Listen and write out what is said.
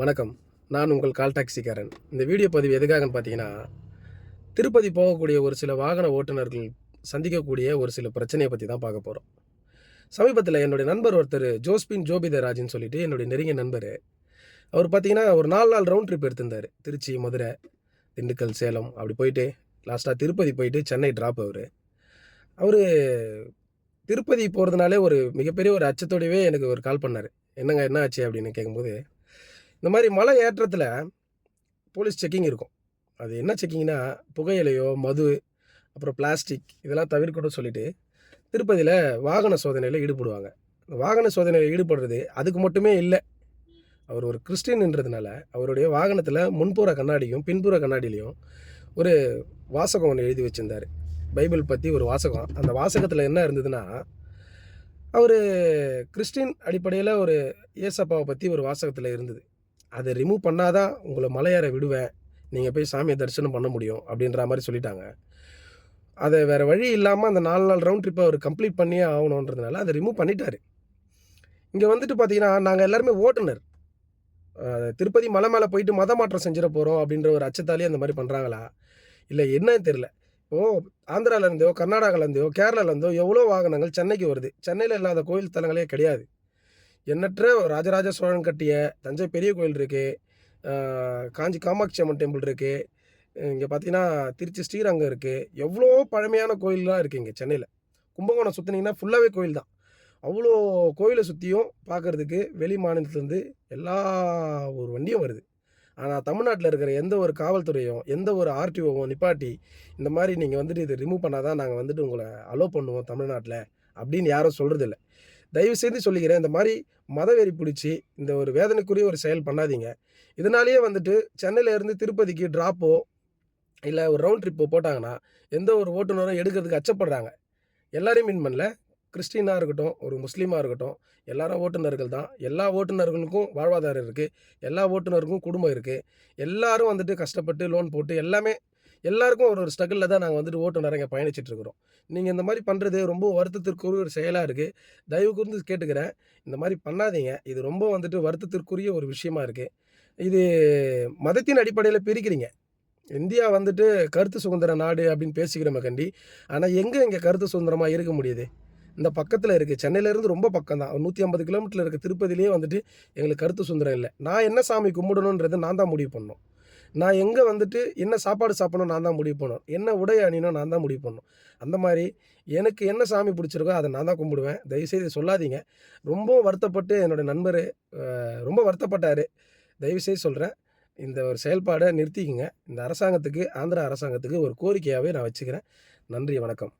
வணக்கம். நான் உங்கள் கால் டாக்ஸிக்காரன். இந்த வீடியோ பதிவு எதுக்காகன்னு பார்த்தீங்கன்னா திருப்பதி போகக்கூடிய ஒரு சில வாகன ஓட்டுநர்கள் சந்திக்கக்கூடிய ஒரு சில பிரச்சனையை பற்றி தான் பார்க்க போகிறோம் சமீபத்தில் என்னுடைய நண்பர் ஒருத்தர் ஜோஸ்பின் ஜோபிதராஜின்னு சொல்லிட்டு என்னுடைய நெருங்கிய நண்பர் அவர் பார்த்தீங்கன்னா ஒரு நாலு நாள் ரவுண்ட் ட்ரிப் எடுத்திருந்தார். திருச்சி மதுரை திண்டுக்கல் சேலம் அப்படி போயிட்டு லாஸ்ட்டாக திருப்பதி போயிட்டு சென்னை ட்ராப் அவர். அவர் திருப்பதி போகிறதுனாலே ஒரு மிகப்பெரிய ஒரு அச்சத்தோடவே எனக்கு ஒரு கால் பண்ணார். என்னங்க என்ன ஆச்சு அப்படின்னு கேட்கும்போது இந்த மாதிரி மலை ஏற்றத்தில் போலீஸ் செக்கிங் இருக்கும். அது என்ன செக்கிங்னா புகையிலையோ மது அப்புறம் பிளாஸ்டிக் இதெல்லாம் தவிர்க்கணும்னு சொல்லிட்டு திருப்பதியில் வாகன சோதனையில் ஈடுபடுவாங்க. வாகன சோதனையில் ஈடுபடுறது அதுக்கு மட்டுமே இல்லை. அவர் ஒரு கிறிஸ்டின்ன்றதுனால அவருடைய வாகனத்தில் முன்புற கண்ணாடியும் பின்புற கண்ணாடியிலையும் ஒரு வாசகம் ஒன்று எழுதி வச்சுருந்தார். பைபிள் பற்றி ஒரு வாசகம். அந்த வாசகத்தில் என்ன இருந்ததுன்னா அவர் கிறிஸ்டின் அடிப்படையில் ஒரு ஏசப்பாவை பற்றி ஒரு வாசகத்தில் இருந்தது. அதை ரிமூவ் பண்ணாதான் உங்களை மலையாற விடுவேன். நீங்கள் போய் சாமியை தரிசனம் பண்ண முடியும் அப்படின்ற மாதிரி சொல்லிட்டாங்க. அதை வேறு வழி இல்லாமல் அந்த நாலு நாள் ரவுண்ட் ட்ரிப்பை அவர் கம்ப்ளீட் பண்ணியே ஆகணுன்றதுனால அதை ரிமூவ் பண்ணிட்டார். இங்கே வந்துட்டு பார்த்தீங்கன்னா நாங்கள் எல்லாருமே ஓட்டுநர். திருப்பதி மலை மேலே போயிட்டு மத மாற்றம் செஞ்சிட போகிறோம் அப்படின்ற ஒரு அச்சத்தாலே அந்த மாதிரி பண்ணுறாங்களா இல்லை என்னன்னு தெரில இப்போது ஆந்திராவிலேருந்தோ கர்நாடகாலேருந்தோ கேரளாலேருந்தோ எவ்வளோ வாகனங்கள் சென்னைக்கு வருது. சென்னையில் இல்லாத கோயில் தலங்களே கிடையாது. எண்ணற்ற ராஜராஜ சோழன் கட்டிய தஞ்சை பெரிய கோயில் இருக்குது காஞ்சி காமாட்சி அம்மன் டெம்பிள் இருக்குது இங்கே பார்த்தீங்கன்னா திருச்சி ஸ்ரீரங்கம் இருக்குது எவ்வளோ பழமையான கோயிலெலாம் இருக்குது இங்கே சென்னையில். கும்பகோணம் சுற்றினீங்கன்னா ஃபுல்லாகவே கோயில் தான். அவ்வளோ கோயிலை சுற்றியும் பார்க்குறதுக்கு வெளி மாநிலத்துலேருந்து எல்லா ஒரு வண்டியும் வருது. ஆனால் தமிழ்நாட்டில் இருக்கிற எந்த ஒரு காவல்துறையும் எந்த ஒரு ஆர்டிஓவும் நிப்பாட்டி இந்த மாதிரி நீங்கள் வந்துட்டு இது ரிமூவ் பண்ணால் தான் நாங்கள் வந்துட்டு உங்களை அலோவ் பண்ணுவோம் தமிழ்நாட்டில் அப்படின்னு யாரும் சொல்கிறதில்ல தயவு செய்து சொல்லிக்கிறேன் இந்த மாதிரி மதவெறி பிடிச்சி இந்த ஒரு வேதனைக்குரிய ஒரு செயல் பண்ணாதீங்க. இதனாலேயே வந்துட்டு சென்னையிலேருந்து திருப்பதிக்கு ட்ராப்போ இல்லை ஒரு ரவுண்ட் ட்ரிப்போ போட்டாங்கன்னா எந்த ஒரு ஓட்டுநரும் எடுக்கிறதுக்கு அச்சப்படுறாங்க. எல்லாரையும் மீன் பண்ணல. கிறிஸ்டினாக இருக்கட்டும் ஒரு முஸ்லீமாக இருக்கட்டும் எல்லாரும் ஓட்டுநர்கள் தான். எல்லா ஓட்டுநர்களுக்கும் வாழ்வாதாரம் இருக்குது எல்லா ஓட்டுநருக்கும் குடும்பம் இருக்குது எல்லோரும் வந்துட்டு கஷ்டப்பட்டு லோன் போட்டு எல்லாமே எல்லாருக்கும் ஒரு ஒரு ஸ்ட்ரகிளில் தான் நாங்கள் வந்துட்டு ஓட்டுநர் இங்கே பயணிச்சுட்டு இருக்கிறோம். நீங்கள் இந்த மாதிரி பண்ணுறது ரொம்ப வருத்தத்திற்குரிய ஒரு செயலாக இருக்குது தயவு கூர்ந்து கேட்டுக்கிறேன். இந்த மாதிரி பண்ணாதீங்க. இது ரொம்ப வந்துட்டு வருத்தத்திற்குரிய ஒரு விஷயமா இருக்குது இது மதத்தின் அடிப்படையில் பிரிக்கிறீங்க. இந்தியா வந்துட்டு கருத்து சுதந்திர நாடு அப்படின்னு பேசிக்கிறோமே கண்டி. ஆனால் எங்கே இங்கே கருத்து சுதந்திரமாக இருக்க முடியுது? இந்த பக்கத்தில் இருக்குது சென்னையிலேருந்து ரொம்ப பக்கம் தான். நூற்றி ஐம்பது கிலோமீட்டரில் இருக்க திருப்பதிலேயே வந்துட்டு எங்களுக்கு கருத்து சுதந்திரம் இல்லை. நான் என்ன சாமி கும்பிடணுன்றதை நான் தான் முடிவு பண்ணோம் நான் எங்கே வந்துட்டு என்ன சாப்பாடு சாப்பிடணும் நான் தான் முடிவு பண்ணணும். என்ன உடை அணினோ நான் தான் முடிவு பண்ணணும். அந்த மாதிரி எனக்கு என்ன சாமி பிடிச்சிருக்கோ அதை நான் தான் கும்பிடுவேன். தயவுசெய்து சொல்லாதீங்க. ரொம்ப வருத்தப்பட்டு என்னோடய நண்பர் ரொம்ப வருத்தப்பட்டார். தயவுசெய்து சொல்கிறேன் இந்த ஒரு செயல்பாடை நிறுத்திக்கங்க. இந்த அரசாங்கத்துக்கு ஆந்திரா அரசாங்கத்துக்கு ஒரு கோரிக்கையாகவே நான் வச்சுக்கிறேன். நன்றி வணக்கம்.